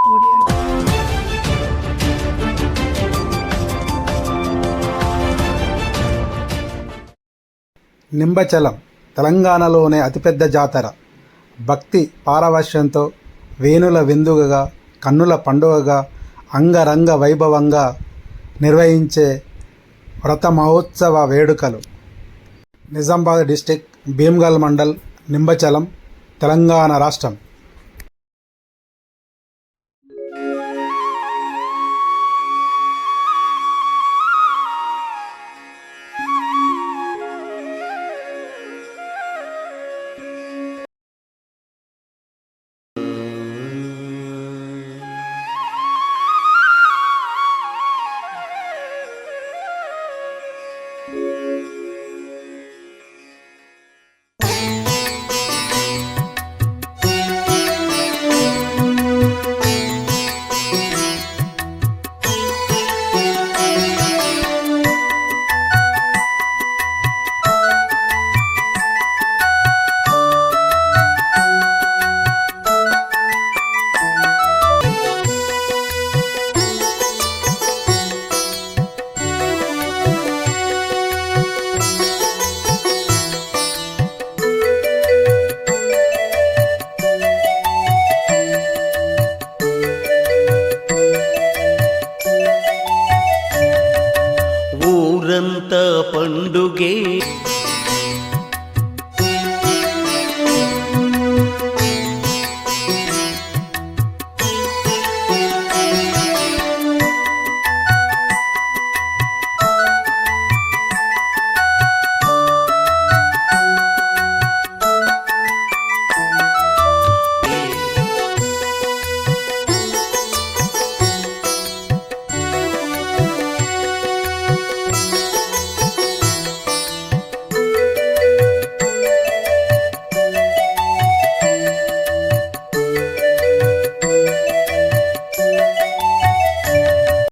నింబచలం తెలంగాణలోనే అతిపెద్ద జాతర. భక్తి పారవశ్యంతో వేణుల విందుగగా కన్నుల పండుగగా అంగరంగ వైభవంగా నిర్వహించే వ్రత మహోత్సవ వేడుకలు. నిజామాబాద్ డిస్టిక్ భీమ్గల్ మండల్ నింబచలం తెలంగాణ రాష్ట్రం. పండుగే.